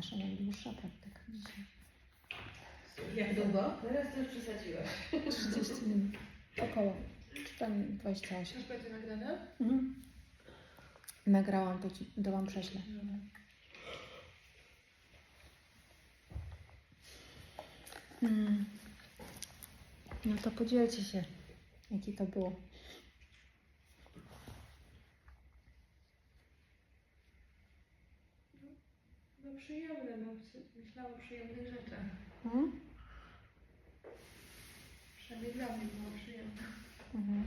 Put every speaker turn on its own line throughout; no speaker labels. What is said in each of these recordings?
nasza najdłuższa praktyka dzisiaj.
Jak długo? Teraz to już przesadziłaś.
30 minut. Około. Czy tam 28.
Już będzie nagrane?
Mhm. Nagrałam, to ci to wam prześlę. Mm. No to podzielcie się, jaki to było.
No przyjemne, no myślałam o przyjemnych rzeczach.
Mhm.
Przynajmniej dla mnie było przyjemne.
Mhm.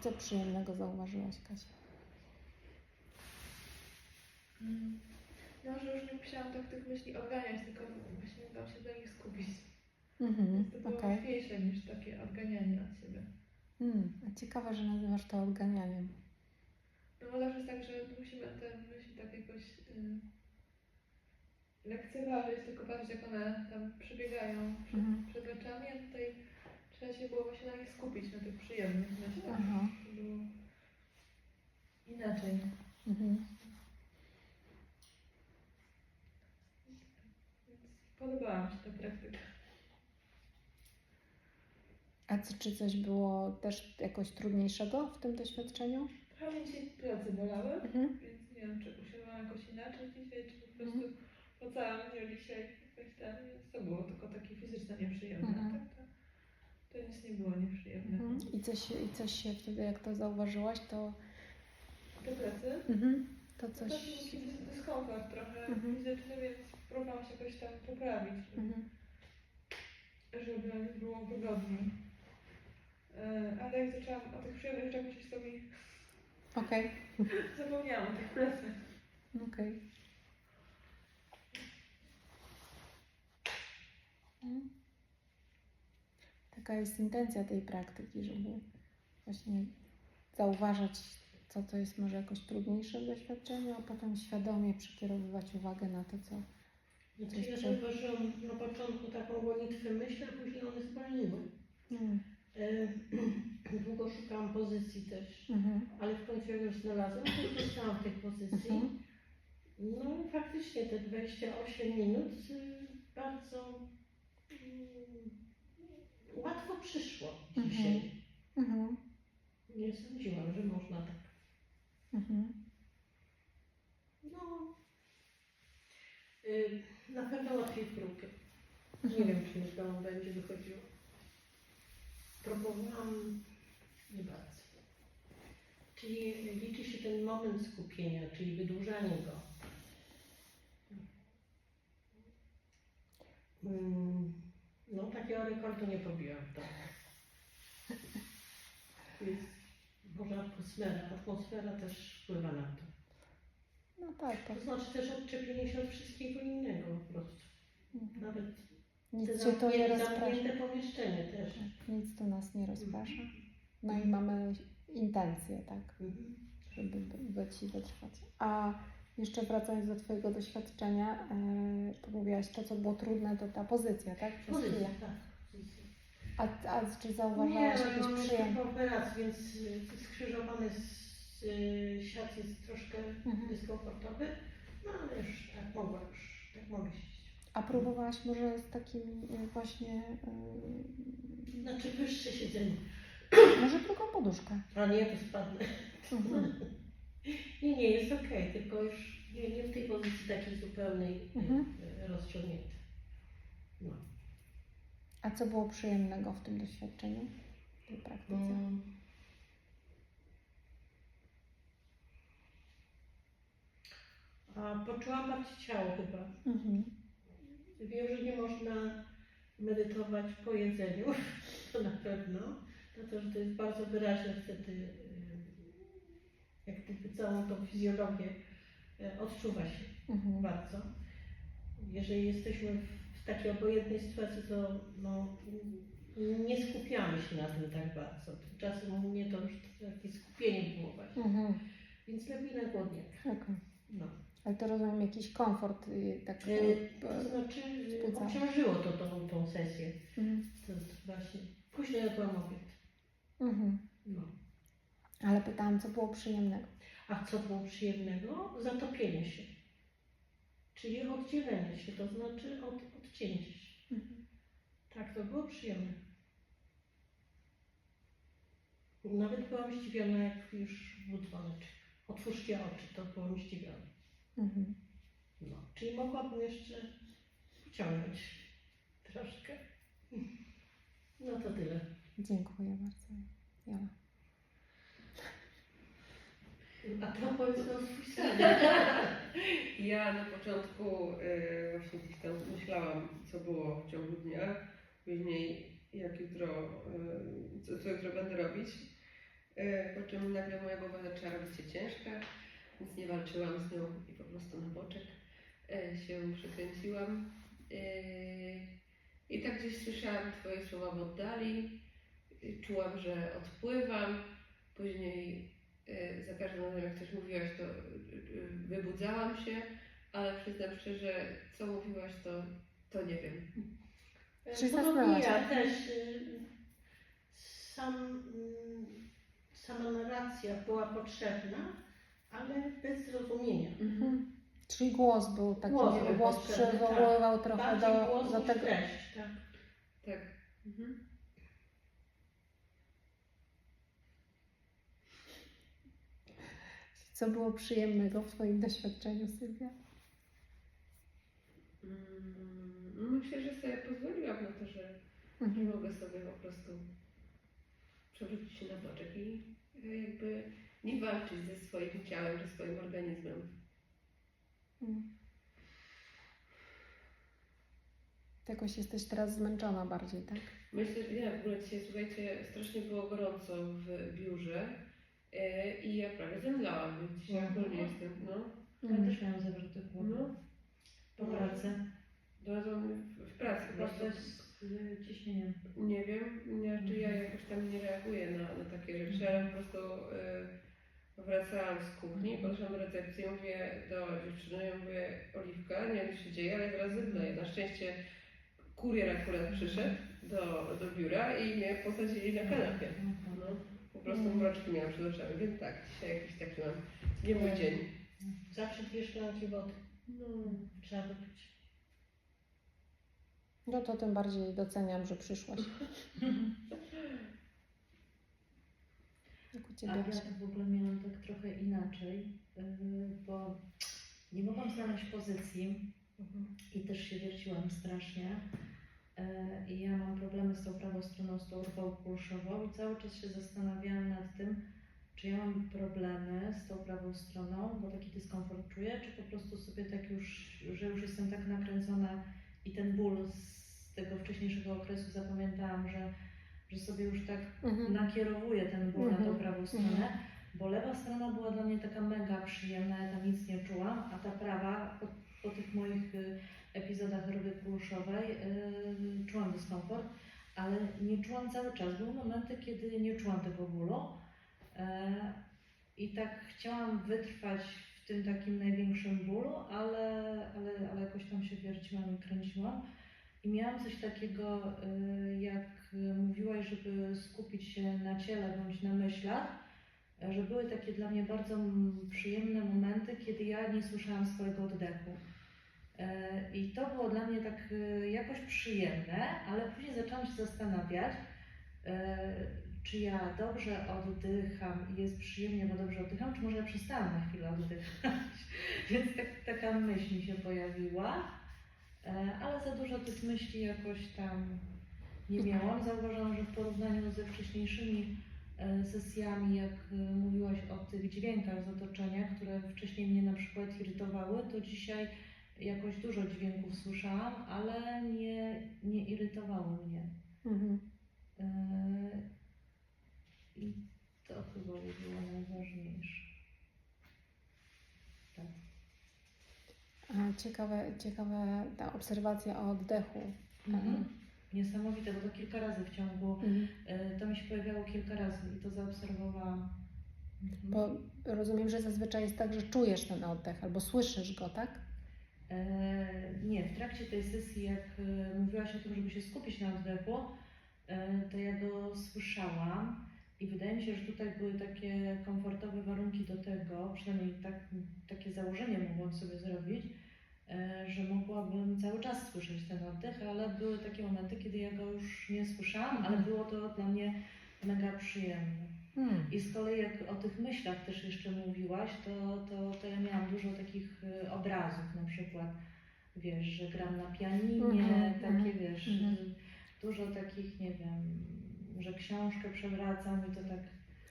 Co przyjemnego zauważyłaś, Kasia?
Mm. No, że już nie musiałam tak tych myśli odganiać, tylko właśnie mogłam się do nich skupić.
Mhm.
Więc to było
Okej.
łatwiejsze niż takie odganianie od siebie.
Mm. A ciekawe, że nazywasz to odganianiem.
No bo zawsze jest tak, że musimy te myśli tak jakoś y, lekceważyć, tylko patrzeć jak one tam przebiegają przed,
Mhm.
przed oczami, a tutaj trzeba się było właśnie na nich skupić, na tych przyjemnych myślach.
Aha.
To było inaczej.
Mhm.
Podobała mi się ta praktyka.
A co, czy coś było też jakoś trudniejszego w tym doświadczeniu?
Prawie dzisiaj plecy bolały,
Mhm.
więc nie wiem, czy usiadłam jakoś inaczej dzisiaj, czy po prostu Po całym dniu dzisiaj jakoś tam, więc to było tylko takie fizycznie nieprzyjemne.
Mhm.
Tak, to, to nic nie było nieprzyjemne.
Mhm. I coś, I coś się wtedy, jak to zauważyłaś, to,
Te plecy?
mhm. to
To
coś...
taki dys- dyskomfort trochę
Mhm.
fizyczny, więc próbowałam się jakoś tam poprawić,
Mhm.
żeby było wygodniej. E, Ale jak zaczęłam o tych przyjemnych rzeczach myśleć, to mi
Okej,
zapomniałam o tych plecach.
okej. Taka jest intencja tej praktyki, żeby właśnie zauważać, co to jest może jakoś trudniejsze w doświadczeniu, a potem świadomie przekierowywać uwagę na to, co...
Ja zauważyłam na początku taką gonitwę myśli, a później one zwolniły.
Mm.
E, Długo szukałam pozycji też,
Mhm.
ale w końcu jak już znalazłam, to zostałam w tej pozycji.
Mhm.
No faktycznie te 28 minut y, bardzo łatwo przyszło
Mhm.
dzisiaj.
Mhm.
Nie sądziłam, że można tak.
Mhm.
No, y, na pewno łatwiej w grupie. Nie
Mhm.
wiem, czy mi to będzie wychodziło. Próbowałam nie bardzo. Czyli liczy się ten moment skupienia, czyli wydłużanie go. No, takiego rekordu nie pobiłam. Jest może atmosfera. Atmosfera też wpływa na to.
No tak, tak.
To znaczy też odczepienie się od wszystkiego innego po prostu.
Mhm.
Nawet
Nic cię to nie rozprasza.
pomieszczenie też.
Nic to nas nie rozprasza. No i mamy intencje, tak,
Mhm.
żeby by- być i wytrwać. A jeszcze wracając do Twojego doświadczenia, e, to mówiłaś, to co było trudne, to ta pozycja, tak? Przez
Pozycja, tak.
A, a czy
Nie,
zauważyłaś
ale
jakieś
mam jeszcze
przyjemne?
po operacji, więc y, skrzyżowany z, y, siat jest troszkę
Mhm.
dyskomfortowy, no ale już tak mogę, już tak mogę siedzieć.
A próbowałaś może z takim e, właśnie, e,
Znaczy wyższe siedzenie.
może drugą poduszkę?
A nie, to spadnę.
Mhm.
Nie, nie, jest okej, tylko już nie, nie w tej pozycji takiej zupełnej
Mhm.
rozciągniętej. No.
A co było przyjemnego w tym doświadczeniu, w tej praktyce?
Mm. A poczułam bardziej ciało chyba.
Mhm.
Wiem, że nie można medytować po jedzeniu, to na pewno, dlatego że to jest bardzo wyraźne wtedy, y, jak gdyby całą tą fizjologię y, odczuwa się
Mhm.
bardzo. Jeżeli jesteśmy w takiej obojętnej sytuacji, to no, nie skupiamy się na tym tak bardzo. Tymczasem u mnie to już takie skupienie było właśnie.
Mhm.
Więc lepiej na głodniaka.
Okej.
No.
Ale to rozumiem jakiś komfort, y, tak.
Y, To
e,
znaczy y,
Wzbudza.
obciążyło to tą, tą sesję.
mhm.
To jest właśnie późno ja byłam obiad.
Mhm.
No.
Ale pytałam, co było przyjemnego.
A co było przyjemnego? Zatopienie się. Czyli oddzielenie się, to znaczy od, odcięcie się.
Mhm.
Tak, to było przyjemne. Nawet byłam zdziwiona, jak już był dzwoneczek. Otwórzcie oczy, to byłam zdziwiona.
Mhm.
No. Czyli mogłabym jeszcze pociągnąć troszkę. No to tyle.
Dziękuję bardzo. Jola.
A to opowiedz o swój sen.
Ja na początku y, właśnie gdzieś tam myślałam, co było w ciągu dnia, później jak jutro, y, co, co jutro będę robić. Y, po czym nagle moja głowa zaczęła robić się ciężka, więc nie walczyłam z nią i po prostu na boczek y, się przekręciłam. Y, I tak gdzieś słyszałam Twoje słowa w oddali, y, czułam, że odpływam, później za każdym razem jak coś mówiłaś, to y, y, wybudzałam się, ale przyznam szczerze, co mówiłaś, to, to nie wiem.
Czyli
Podobnie ja
tak?
też. y, Sam, sama narracja była potrzebna, ale bez zrozumienia.
Mhm. Czyli głos był taki,
Głos
głos
potrzebny,
przywoływał trochę
Bardziej
do,
głos
do
niż
tego.
treść, tak.
Tak. Mhm.
Co było przyjemnego w Twoim doświadczeniu, Sylwia?
Mm, Myślę, że sobie pozwoliłam na to, że
Mhm.
mogę sobie po prostu przewrócić się na boczek i y, jakby nie walczyć ze swoim ciałem, czy swoim organizmem.
Mm. Jakoś jesteś teraz zmęczona bardziej, tak?
Myślę, że ja w ogóle dzisiaj, słuchajcie, strasznie było gorąco w biurze i ja prawie zemdlałam, więc dzisiaj
Mhm.
ogólnie jestem, no,
Ja też miałam zawroty głowy.
no,
Po pracy.
znalazłam w, pracy po
prostu z y, ciśnieniem.
Nie wiem, nie, czy ja jakoś tam nie reaguję na, na takie rzeczy, ale po prostu y, wracałam z kuchni, podeszłam do recepcji, mówię do dziewczyny, ja mówię, Oliwka, nie wiem co się dzieje, ale zaraz zemdleję. Na szczęście kurier akurat przyszedł do, do biura i mnie posadzili na kanapie. No, po prostu
Mm.
mroczki miałam przed oczami, więc tak, dzisiaj jakiś taki mam nie mój dzień.
Zawsze dwie szklanki wody
No,
trzeba wypić.
No to tym bardziej doceniam, że przyszłaś. Jak u
A
Ciebie,
ja
Asia?
to w ogóle miałam tak trochę inaczej, y, bo nie mogłam znaleźć pozycji i też się wierciłam strasznie. Y, I ja mam problemy z tą prawą stroną, z tą rwą kulszową i cały czas się zastanawiałam nad tym, czy ja mam problemy z tą prawą stroną, bo taki dyskomfort czuję, czy po prostu sobie tak już, że już jestem tak nakręcona i ten ból z tego wcześniejszego okresu zapamiętałam, że, że sobie już tak
Mhm.
nakierowuję ten ból na tą
Mhm.
prawą stronę, bo lewa strona była dla mnie taka mega przyjemna, ja tam nic nie czułam, a ta prawa po, po tych moich y, epizodach rwy kulszowej y, czułam dyskomfort, ale nie czułam cały czas. Były momenty, kiedy nie czułam tego bólu e, i tak chciałam wytrwać w tym takim największym bólu, ale, ale, ale jakoś tam się wierciłam i kręciłam. I miałam coś takiego, y, jak y, mówiłaś, żeby skupić się na ciele bądź na myślach, że były takie dla mnie bardzo przyjemne momenty, kiedy ja nie słyszałam swojego oddechu. Y, I to było dla mnie tak y, jakoś przyjemne, ale później zaczęłam się zastanawiać, y, czy ja dobrze oddycham i jest przyjemnie, bo dobrze oddycham, czy może ja przestałam na chwilę oddychać. Więc tak, taka myśl mi się pojawiła. E, ale za dużo tych myśli jakoś tam nie miałam. Zauważyłam, że w porównaniu ze wcześniejszymi e, sesjami, jak e, mówiłaś o tych dźwiękach z otoczenia, które wcześniej mnie na przykład irytowały, to dzisiaj jakoś dużo dźwięków słyszałam, ale nie, nie irytowały mnie.
Mhm.
E, I to chyba by było najważniejsze. Tak.
A Ciekawe, ciekawe ta obserwacja o oddechu.
Mhm. Niesamowite, bo to kilka razy w ciągu
Mhm.
E, To mi się pojawiało kilka razy i to zaobserwowałam. Mhm.
Bo rozumiem, że zazwyczaj jest tak, że czujesz ten oddech albo słyszysz go, tak?
E, nie, w trakcie tej sesji, jak e, mówiłaś o tym, żeby się skupić na oddechu, e, to ja go słyszałam i wydaje mi się, że tutaj były takie komfortowe warunki do tego, przynajmniej tak, takie założenie mogłam sobie zrobić, że mogłabym cały czas słyszeć ten oddech, ale były takie momenty, kiedy ja go już nie słyszałam, ale było to dla mnie mega przyjemne.
Hmm.
I z kolei jak o tych myślach też jeszcze mówiłaś, to, to, to ja miałam dużo takich y, obrazów na przykład, wiesz, że gram na pianinie,
Mhm,
takie
mhm,
wiesz,
mhm.
y, dużo takich, nie wiem, że książkę przewracam i to tak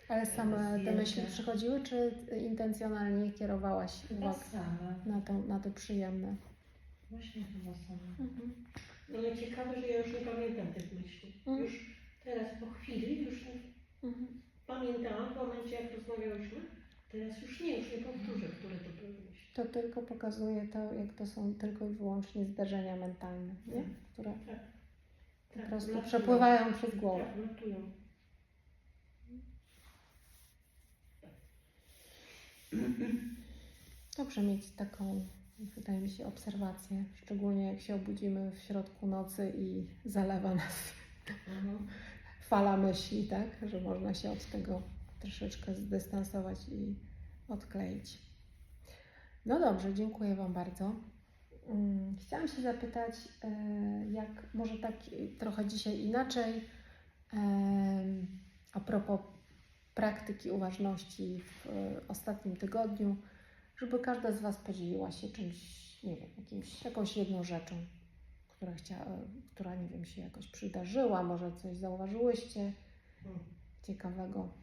Ale same te myśli przychodziły, czy intencjonalnie kierowałaś uwagę
same,
na, to, na te przyjemne?
właśnie chyba same.
Mhm.
No ale ciekawe, że ja już nie pamiętam tych myśli.
Mhm.
Już teraz po chwili już nie
Mhm.
Pamiętałam w momencie, jak rozmawiałyśmy. Teraz już nie, już nie powtórzę, które to były myśli.
To tylko pokazuje to, jak to są tylko i wyłącznie zdarzenia mentalne, nie? które po
Tak,
prostu
latują.
przepływają przez głowę.
Tak, latują.
Dobrze mieć taką, wydaje mi się, obserwację, szczególnie jak się obudzimy w środku nocy i zalewa nas
Mhm.
Fala myśli, tak? Że można się od tego troszeczkę zdystansować i odkleić. No dobrze, dziękuję Wam bardzo. Mm, Chciałam się zapytać, e, jak może tak trochę dzisiaj inaczej, a propos praktyki uważności w e, ostatnim tygodniu, żeby każda z Was podzieliła się czymś, nie wiem, jakimś, jakąś jedną rzeczą, która, chcia, która, nie wiem, się jakoś przydarzyła, może coś zauważyłyście
Mhm.
ciekawego.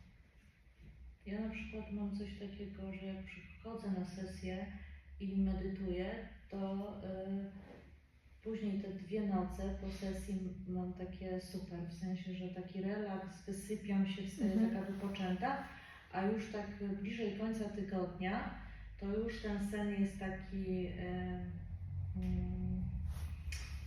Ja na przykład mam coś takiego, że jak przychodzę na sesję i medytuję, to y, później te dwie noce po sesji mam takie super, w sensie, że taki relaks, wysypiam się, wstaję
Mhm.
taka wypoczęta, a już tak bliżej końca tygodnia, to już ten sen jest taki y, mm,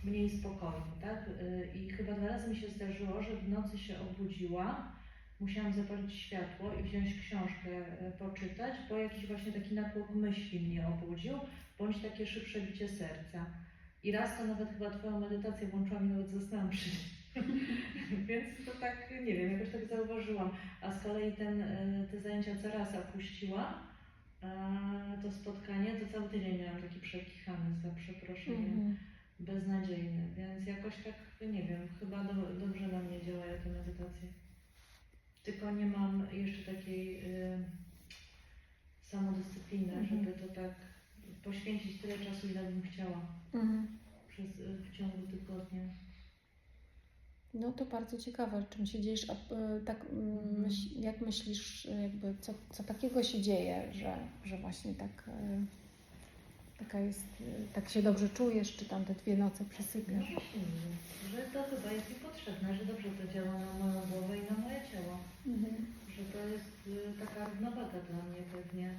mniej spokojny, tak? Y, I chyba dwa razy mi się zdarzyło, że w nocy się obudziłam, musiałam zapalić światło i wziąć książkę, e, poczytać, bo jakiś właśnie taki natłok myśli mnie obudził, bądź takie szybsze bicie serca. I raz to nawet chyba Twoją medytację włączyłam i nawet zasnęłam przy. Więc to tak, nie wiem, jakoś tak zauważyłam. A z kolei ten, e, te zajęcia co raz opuściłam, e, to spotkanie, to cały tydzień miałam taki przekichany, za przeproszeniem,
Mhm.
Beznadziejny. Więc jakoś tak, nie wiem, chyba do, dobrze na mnie działają te medytacje. Tylko nie mam jeszcze takiej y, samodyscypliny,
Mhm.
żeby to tak poświęcić tyle czasu, ile bym chciała
Mhm.
przez, y, w ciągu tygodnia.
No to bardzo ciekawe, czym się dziejesz, a y, tak
Mhm.
myśl, jak myślisz, y, jakby co, co takiego się dzieje, że, że właśnie tak, y, taka jest, tak się dobrze czujesz, czy tam te dwie noce
No
przysypiasz?
właśnie że to chyba jest mi potrzebne, że dobrze to działa na moją głowę i na moje ciało.
Mhm.
Że to jest y, taka równowaga dla mnie pewnie.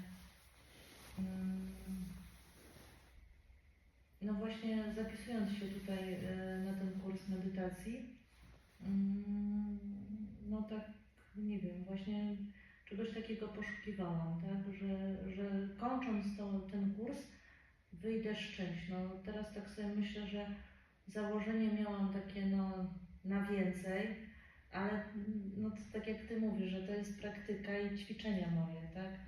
Mm. No właśnie zapisując się tutaj y, na ten kurs medytacji, mm, no tak, nie wiem, właśnie czegoś takiego poszukiwałam, tak, że, że kończąc to, ten kurs wyjdę z czymś. No teraz tak sobie myślę, że założenie miałam takie no na więcej, ale no to tak jak Ty mówisz, że to jest praktyka i ćwiczenia moje, tak?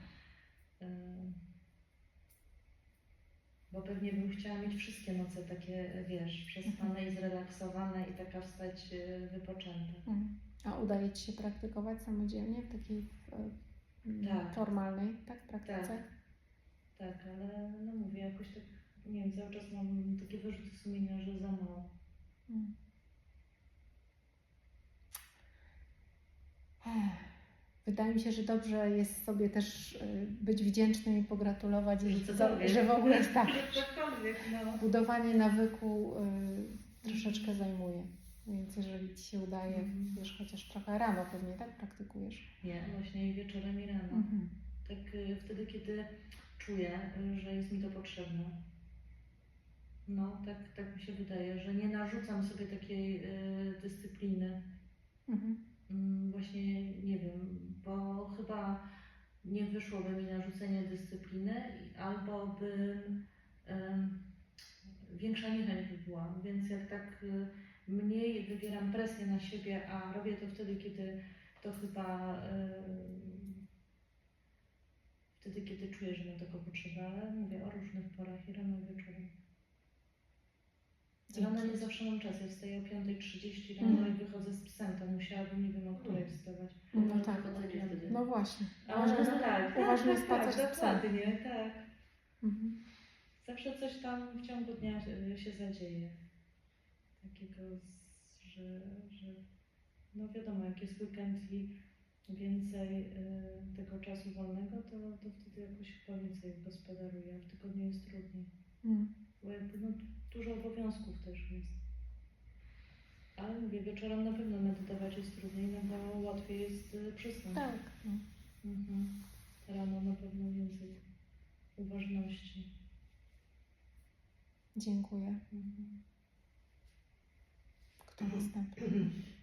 Bo pewnie bym chciała mieć wszystkie noce takie, wiesz, przespane i zrelaksowane i taka wstać y, wypoczęta.
Mhm. A udaje Ci się praktykować samodzielnie w takiej y,
Tak.
formalnej tak, praktyce?
Tak. Tak, ale no mówię, jakoś tak, nie wiem, cały czas mam takie wyrzuty sumienia, że za mało.
Mm. Wydaje mi się, że dobrze jest sobie też y, być wdzięcznym i pogratulować,
Że
że, w ogóle tak.
No.
Budowanie nawyku y, troszeczkę zajmuje. Więc jeżeli Ci się udaje,
Mhm.
wiesz, chociaż trochę rano pewnie tak praktykujesz.
Nie, właśnie i wieczorem i rano.
Mhm.
Tak y, wtedy, kiedy czuję, y, że jest mi to potrzebne. No, tak, tak mi się wydaje, że nie narzucam sobie takiej y, dyscypliny.
Mhm.
Mm, Właśnie nie wiem, bo chyba nie wyszłoby mi narzucenie dyscypliny albo bym em, większa niechęć by była. Więc jak tak y, mniej wywieram presję na siebie, a robię to wtedy, kiedy to chyba y, wtedy, kiedy czuję, że mam taką potrzebę, ale mówię o różnych porach i rano i wieczorem. Rano
Dzięki.
nie zawsze mam czas. Ja wstaję o 5.30 rano
Mhm.
i wychodzę z psem. To musiałabym nie wiem o której wstawać.
No tak.
Wychodzenie wtedy.
No właśnie.
A,
Ważny jest,
no tak,
ważny jest
tak,
spacer
tak,
z psem.
dokładnie, tak.
Mhm.
Zawsze coś tam w ciągu dnia się- się zadzieje. Takiego, z- że, że no wiadomo, jak jest weekend i więcej y, tego czasu wolnego, to, to wtedy jakoś wolniej sobie gospodaruję. a W tygodniu jest trudniej.
Mm.
Bo jakby no, dużo obowiązków też jest. Ale mówię, wieczorem na pewno medytować jest trudniej, no bo łatwiej jest y, przysnąć.
Tak. No.
Mhm. Rano na pewno więcej uważności.
Dziękuję.
Mhm.
Kto następny?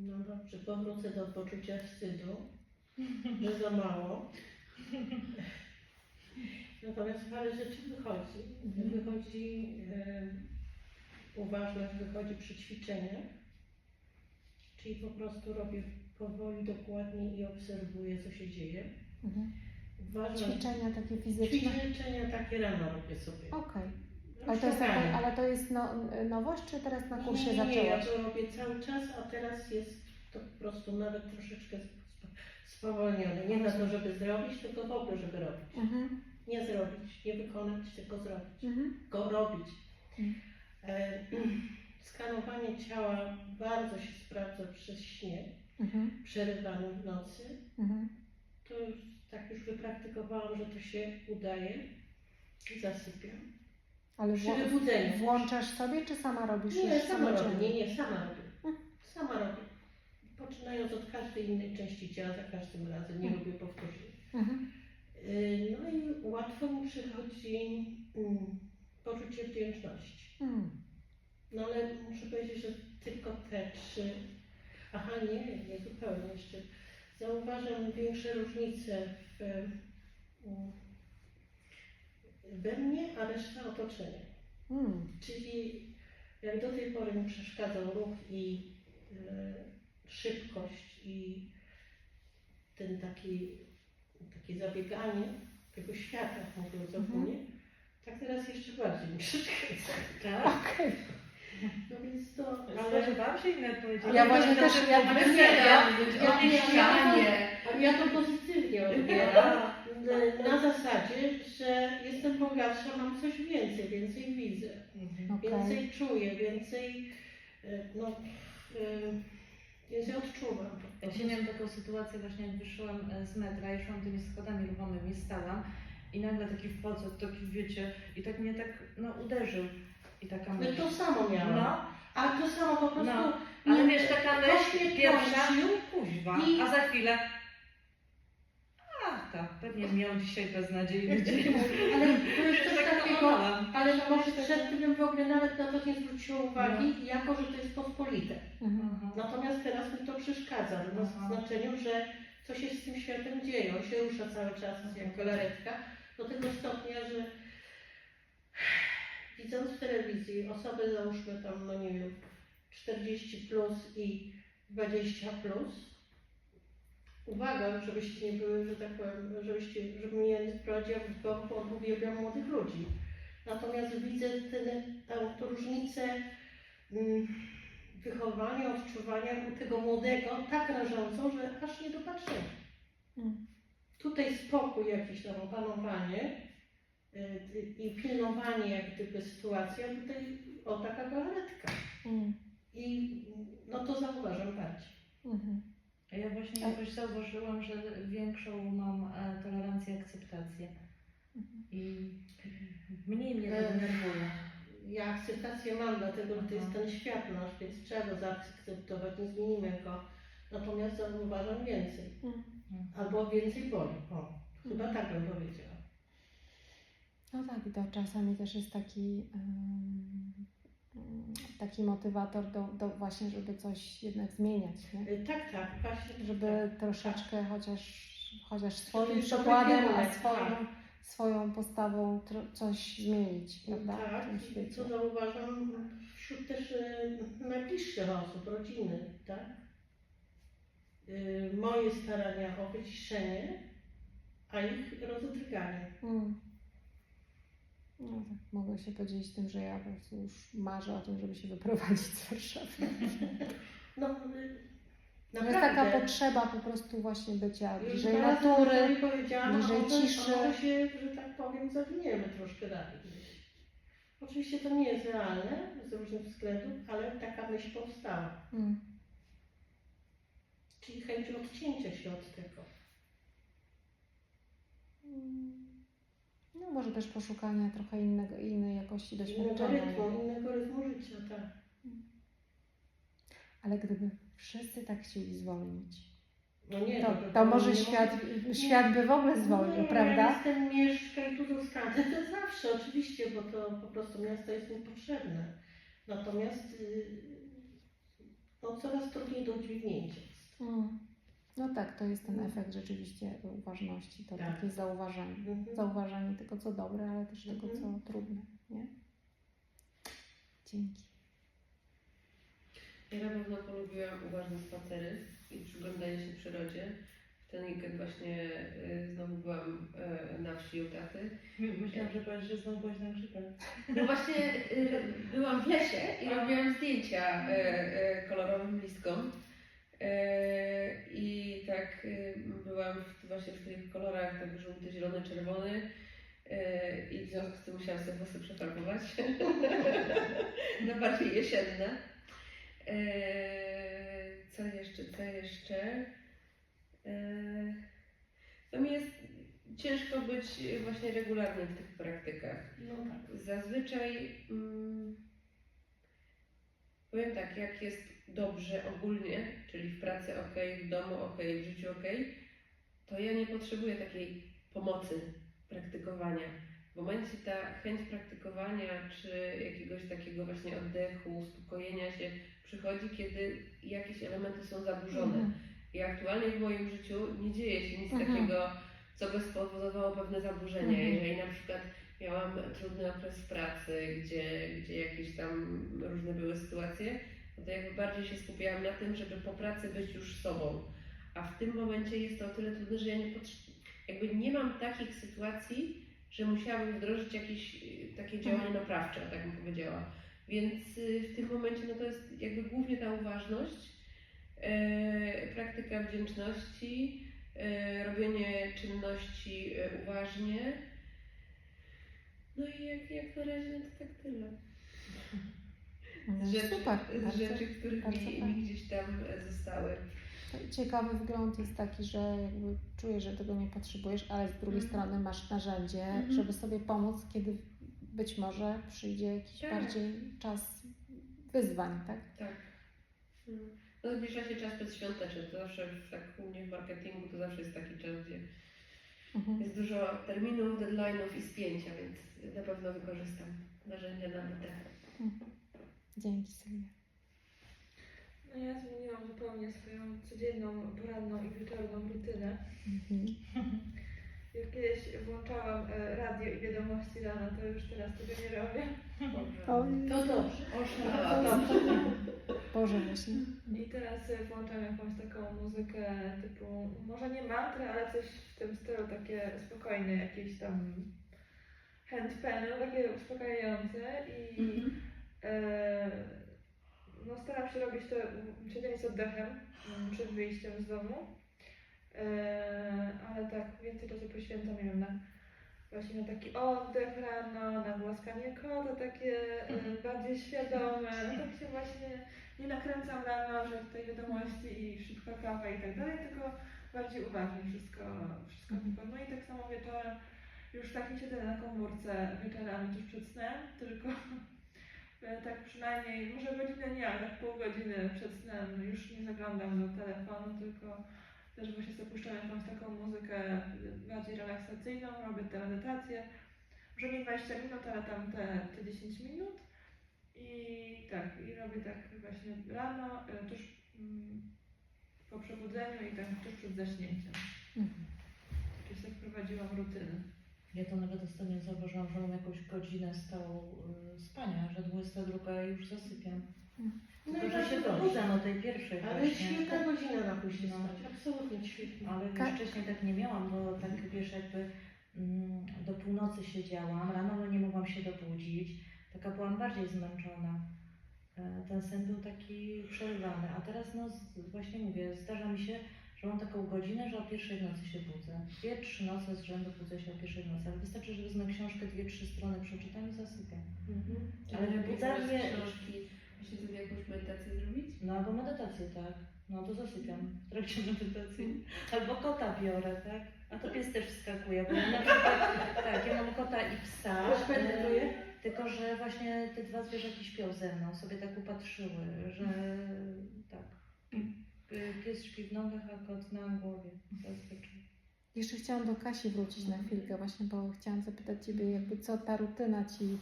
No dobrze, powrócę do poczucia wstydu, że za mało. Natomiast parę rzeczy wychodzi. Wychodzi e, uważność, wychodzi przy ćwiczeniach. Czyli po prostu robię powoli, dokładnie i obserwuję, co się dzieje.
Mhm. Ćwiczenia takie fizyczne.
ćwiczenia takie rano robię sobie.
Okej. Ale to jest, ale to jest no, nowość, czy teraz na kursie
nie, nie, nie, ja
zaczęłaś?
to robię cały czas, a teraz jest to po prostu nawet troszeczkę sp- spowolnione. Nie na to, żeby zrobić, tylko w ogóle, żeby robić.
Mhm.
Nie zrobić, nie wykonać, tylko zrobić.
Mhm.
Go robić.
Mhm.
E, skanowanie ciała bardzo się sprawdza przez śnie,
Mhm.
przerywany w nocy.
Mhm.
To już, tak już wypraktykowałam, że to się udaje. I zasypiam.
Ale
Przy
wło-
wybudzeniu.
włączasz sobie, czy sama robisz
Nie,
już
sama robię.
samodzielnie?
Nie, nie, sama robię. Sama robię. Poczynając od każdej innej części ciała za każdym razem. Nie
Mhm.
lubię powtórzeń.
Mhm.
Y, No i łatwo mi przychodzi mm, poczucie wdzięczności.
Mm.
No ale muszę powiedzieć, że tylko te trzy. Aha, nie, nie zupełnie jeszcze. Zauważam większe różnice w, mm, we mnie, a reszta otoczenia.
Mm.
Czyli jak do tej pory mi przeszkadzał ruch i e, szybkość i ten taki, takie zabieganie tego świata, mówiąc
Mhm.
ogólnie, tak teraz jeszcze bardziej mi przeszkadza.
Tak?
Okej.
No więc to,
Ale
ale,
spodziewałam się innej odpowiedzi.
Ja właśnie też, ja, ja,
ja,
Ja
ja,
ścianie.
ale ja to pozytywnie odbieram. E, Na zasadzie, że jestem bogatsza, mam coś więcej, więcej widzę.
Okej.
Więcej czuję, więcej, e, no, e, więcej odczuwam.
Ja się miałam taką sytuację właśnie jak wyszłam z metra i szłam tymi schodami ruchomymi, stałam i nagle taki wpocek, taki wiecie, i tak mnie tak no uderzył. I taka
No
myśl.
to samo miałam.
No,
A to samo po prostu.
No, ale wiesz, taka myśl pierwsza, kuźwa,
i-
a za chwilę a tak, pewnie miał dzisiaj beznadziejny dzień.
Ale to jest coś
Tak
takiego, ale może przed tym w ogóle nawet na to nie zwróciła uwagi, jako że to jest pospolite.
Mhm.
Natomiast teraz mi to przeszkadza, w
Aha.
znaczeniu, że co się z tym światem dzieje. On się rusza cały czas jak galaretka, do tego stopnia, że widząc w telewizji osoby załóżmy tam, no nie wiem, 40 plus i 20 plus, uwaga, żebyście nie były, że tak powiem, żebyście, żeby mnie nie wprowadziła w zbor, bo uwielbiam młodych ludzi. Natomiast widzę tę różnicę mm, wychowania, odczuwania tego młodego tak rażącą, że aż nie do patrzenia.
Mm.
Tutaj spokój jakiś tam, opanowanie y, i pilnowanie jak gdyby sytuacji, a tutaj o taka galaretka.
Mm.
I no to zauważam bardziej.
Mhm.
A Ja właśnie jakoś zauważyłam, że większą mam e, tolerancję, akceptację.
Mhm.
I mniej mnie to
E,
denerwuje.
Ja akceptację mam, dlatego że to jest ten świat nasz, więc trzeba go zaakceptować, nie zmienimy go. Natomiast zauważam więcej.
Mm.
Albo więcej boli. O, chyba
Mhm.
tak bym powiedziała.
No tak, i to czasami też jest taki, taki motywator do, do właśnie, żeby coś jednak zmieniać, nie?
Y, Tak, tak, właśnie.
Żeby troszeczkę chociaż, chociaż swoim przykładem, a swoją,
tak.
swoją postawą coś zmienić, prawda?
Tak, i co zauważam wśród też y, najbliższych osób, rodziny, tak? Y, moje starania o wyciszenie, a ich rozedrganie.
Mm. No tak, mogę się podzielić tym, że ja po prostu już marzę o tym, żeby się wyprowadzić z Warszawy.
No,
To jest taka
naprawdę.
potrzeba po prostu właśnie bycia
Już
bliżej natury. bliżej
a może,
ciszy.
Może się, że tak powiem, zawiniemy troszkę dalej gdzieś. Oczywiście to nie jest realne z różnych względów, ale taka myśl powstała.
Mm.
Czyli chęć odcięcia się od tego.
Mm. No może też poszukania trochę innego, innej jakości
Innego
doświadczenia.
rytmu,
nie?
innego rytmu życia, tak.
Ale gdyby wszyscy tak chcieli zwolnić,
No nie,
to, to
było
może świat,
nie.
świat by w ogóle zwolnił,
nie,
prawda?
Ja jestem mieszka i tu zostanę, to zawsze oczywiście, bo to po prostu miasto jest mi potrzebne. Natomiast y, no, coraz trudniej do udźwignięcia jest.
Mm. No tak, to jest ten efekt rzeczywiście uważności, to
Tak.
takie zauważanie.
Mhm.
Zauważanie tego, co dobre, ale też tego,
Mhm.
co trudne, nie? Dzięki.
Ja na pewno polubiłam uważne spacery i przyglądanie się przyrodzie. W ten weekend właśnie y, znowu byłam y, na wsi u taty.
Myślałam, że powiesz, że znowu byłaś na grzybach.
No właśnie y, byłam w lesie i robiłam zdjęcia y, y, kolorowym listkom. Y, I tak y, byłam w, właśnie w tych kolorach tak żółty, zielony, czerwony. y, I w związku z tym musiałam sobie włosy przefarbować na bardziej jesienne. Eee, co jeszcze, co jeszcze? No mi jest ciężko być właśnie regularnym w tych praktykach.
No tak.
Zazwyczaj mm, powiem tak, jak jest dobrze ogólnie, czyli w pracy ok, w domu ok, w życiu ok, to ja nie potrzebuję takiej pomocy praktykowania. W momencie ta chęć praktykowania, czy jakiegoś takiego właśnie oddechu, uspokojenia się przychodzi, kiedy jakieś elementy są zaburzone.
Mhm.
I aktualnie w moim życiu nie dzieje się nic
Mhm.
takiego, co by spowodowało pewne zaburzenia.
Mhm.
Jeżeli na przykład miałam trudny okres w pracy, gdzie, gdzie jakieś tam różne były sytuacje, to jakby bardziej się skupiałam na tym, żeby po pracy być już sobą. A w tym momencie jest to o tyle trudne, że ja nie jakby nie mam takich sytuacji, że musiałabym wdrożyć jakieś y, takie działanie naprawcze, tak bym powiedziała. Więc y, w tym momencie no to jest jakby głównie ta uważność, e, praktyka wdzięczności, e, robienie czynności e, uważnie. No i jak, jak na razie no to tak tyle.
No,
Z rzeczy,
Super, bardzo,
rzeczy które
bardzo
mi, mi gdzieś tam e, zostały.
Ciekawy wgląd jest taki, że jakby czujesz, że tego nie potrzebujesz, ale z drugiej
Mhm.
strony masz narzędzie,
Mhm.
żeby sobie pomóc, kiedy być może przyjdzie jakiś
Tak.
bardziej czas wyzwań, tak?
Tak. Mm. No zbliża się czas przedświąteczny, to zawsze tak u mnie w marketingu to zawsze jest taki czas, gdzie
Mhm.
jest dużo terminów, deadline'ów i spięcia, więc na pewno wykorzystam narzędzia nabite.
Dzięki Sylwia.
No ja zmieniłam zupełnie swoją codzienną, poranną i wieczorną rutynę.
Mhm.
Jak kiedyś włączałam e, radio i wiadomości rano, to już teraz tego nie robię.
Oj,
To dobrze.
Oszalałam.
Boże właśnie.
I teraz e, włączam jakąś taką muzykę typu, może nie mantrę, ale coś w tym stylu, takie spokojne, jakieś tam handpany, takie uspokajające i
Mhm.
E, no staram się robić to siedzenie z oddechem mm, przed wyjściem z domu, e, ale tak więcej czasu poświęcam nie wiem, na właśnie na taki oddech rano, na głaskanie kota, takie e, bardziej świadome, no tak się właśnie nie nakręcam rano, że tutaj wiadomości i szybka kawa i tak dalej, tylko bardziej uważnie wszystko, wszystko wykonuję i tak samo wieczorem już tak nie siedzę na komórce wieczorami tuż przed snem, tylko tak przynajmniej, może godzinę nie, ale pół godziny przed snem już nie zaglądam do telefonu, tylko też właśnie sobie puszczam jakąś taką muzykę e, bardziej relaksacyjną, robię tę medytację. Może nie 20 minut, ale tam te, te 10 minut. I tak, i robię tak właśnie rano, e, tuż mm, po przebudzeniu i tak tuż przed zaśnięciem.
Mhm.
Czyli tak prowadziłam rutynę.
Ja to nawet ostatnio zauważyłam, że mam jakąś godzinę stałą y, spania, że 22 już zasypiam.
No
Tylko,
i
że się
bardzo
pobudzam o tej pierwszej
Ale
właśnie.
świetna godzina na później
No.
spać, absolutnie świetna.
Ale
Ka-
już wcześniej tak nie miałam, bo tak wiesz, jakby Mm, Do północy siedziałam, rano nie mogłam się dobudzić, taka byłam bardziej zmęczona. E, Ten sen był taki przerywany, a teraz no z- właśnie mówię, zdarza mi się, że mam taką godzinę, że o pierwszej nocy się budzę. Dwie, trzy noce z rzędu budzę się o pierwszej nocy, ale wystarczy, że wezmę książkę, dwie, trzy strony przeczytam i zasypiam. Ale
Ale
wybudzanie-
właśnie sobie jakąś medytację zrobić?
No albo medytację, tak. No to zasypiam w trakcie medytacji. Albo kota biorę, tak? A to pies też wskakuje, bo na przykład, tak, ja mam kota i psa. E, Tylko, że właśnie te dwa zwierzaki śpią ze mną, sobie tak upatrzyły, że tak. Pies śpi w nogach, a kot na głowie. Zazwyczaj.
Jeszcze chciałam do Kasi wrócić na chwilkę właśnie, bo chciałam zapytać Ciebie, jakby co ta rutyna Ci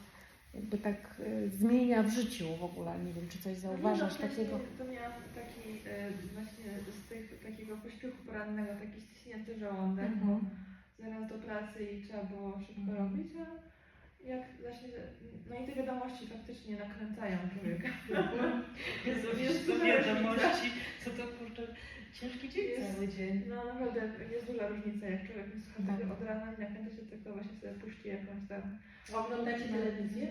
jakby tak y, zmienia w życiu w ogóle. Nie wiem, czy coś zauważasz
No,
takiego.
To miałam taki e, właśnie z tych, takiego pośpiechu porannego, taki ściśnięty żołądek,
Mhm.
zaraz do pracy i trzeba było szybko
Mhm.
robić, a jak właśnie, no i te wiadomości faktycznie nakręcają człowieka.
Jezu,
Jest
to
duża
wiadomości, co to kurczę, ciężki dzień
Jest-
cały dzień.
No naprawdę jest duża różnica, jak człowiek nie słucha
Tak.
tego od rana i nakręca się tylko właśnie sobie puści jakąś tam.
Oglądacie telewizję?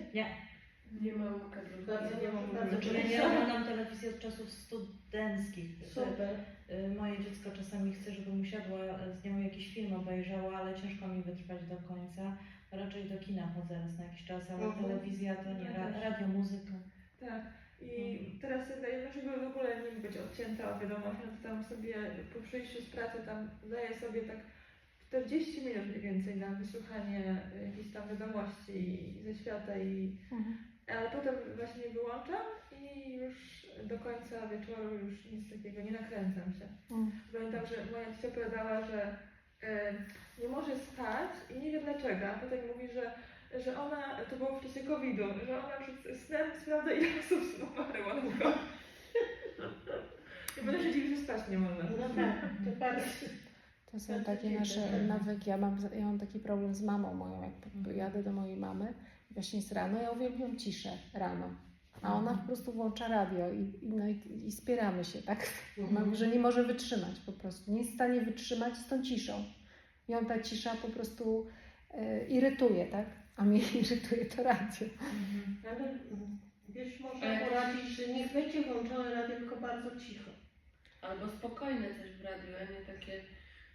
Nie mam kadrów.
Bardzo,
nie mam
bardzo
Znaczy, ja nie oglądam telewizji od czasów studenckich.
Super.
Y, Moje dziecko czasami chce, żebym usiadła z nią jakiś film obejrzała, ale ciężko mi wytrwać do końca. Raczej do kina chodzę raz na jakiś czas, ale
Mhm.
telewizja to nie,
Ja
ra,
też.
radio, muzyka.
Tak. I teraz sobie daję, no żeby w ogóle nie być odcięta od wiadomości, no to tam sobie po przyjściu z pracy tam daję sobie tak 40 minut mniej więcej na wysłuchanie jakichś tam wiadomości ze świata i
Mhm.
ale potem właśnie wyłączam i już do końca wieczoru już nic takiego nie nakręcam się.
Mm.
Pamiętam, że moja ciocia opowiadała, że nie może spać i nie wie dlaczego. A potem mówi, że, że ona, to było w czasie COVID-u, że ona przed snem sprawdza ile osób umarło na COVID. I potem się dziwi, że spać nie można.
No tak, to bardzo.
To są takie nasze
tak.
nawyki. Ja mam, ja mam taki problem z mamą moją, jak jadę do mojej mamy, właśnie jest rano, ja uwielbiam ciszę rano. A ona po prostu włącza radio i, i, no i, i spieramy się, tak? Mam, że nie może wytrzymać po prostu. Nie jest w stanie wytrzymać z tą ciszą. Ją ta cisza po prostu e, irytuje, tak? A mnie irytuje to radio.
Ale mm, wiesz, można
jak-
poradzić, że niech będzie włączone radio, tylko bardzo cicho.
Albo spokojne też w radiu, a nie takie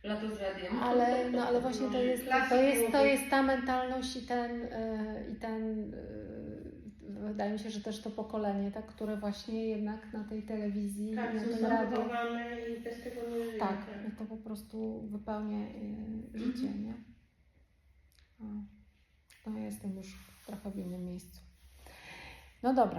lato z radiem.
Ale, no, ale właśnie to jest, to jest, to jest ta mentalność i ten, e, i ten e, wydaje mi się, że też to pokolenie, tak, które właśnie jednak na tej telewizji,
Tak,
na tym radiu,
i bez tego nie żyje.
tak, i to po prostu wypełnia e, życie, nie? O. No ja jestem już trochę w innym miejscu. No dobra.